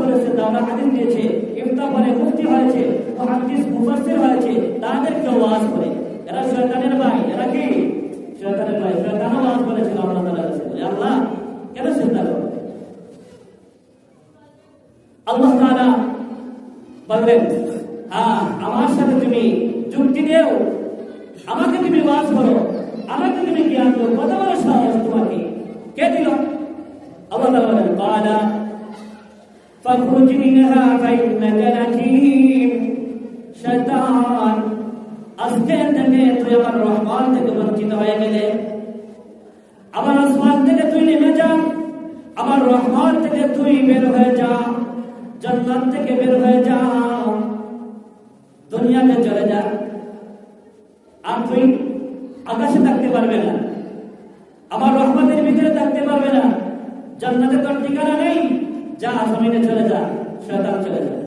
করেছে দাদা হাদিস দিয়েছে ইফতা করে মুক্তি হয়েছে মহাদিস মুফাসসির হয়েছে, তাদেরকে ওয়াজ করে। এরা শয়তানের ভাই, এরা কি? শয়তানের ভাই শয়তান ওয়াজ করেছে আল্লাহ তাআলা কাছে। আল্লাহ, কেন চিন্তা করে? আল্লাহ তাআলা বললেন হ্যাঁ আমার সাথে তুমি যুক্তি দিয়েও, আমাকে তুমি ওয়াজ করো, আমাকে তুমি জ্ঞান করো কত বড় সাহস তোমাকে? কে দিল? আল্লাহ তাআলা বলেন فاخرج منها فإنك رجيم শয়তান আজকে থেকে তুই আমার রহমান থেকে বঞ্চিত হয়ে গেলে আমার আসমান থেকে তুই নেমে যা আমার রহমান থেকে তুই বের হয়ে যা জান্নাত থেকে বের হয়ে যা দুনিয়াতে চলে যা আর তুই আকাশে থাকতে পারবে না আমার রহমানের ভিতরে থাকতে পারবে না জান্নাতে তোর ঠিকানা নেই যা জমিনে চলে যা শয়তান চলে যা কিছু মানুষ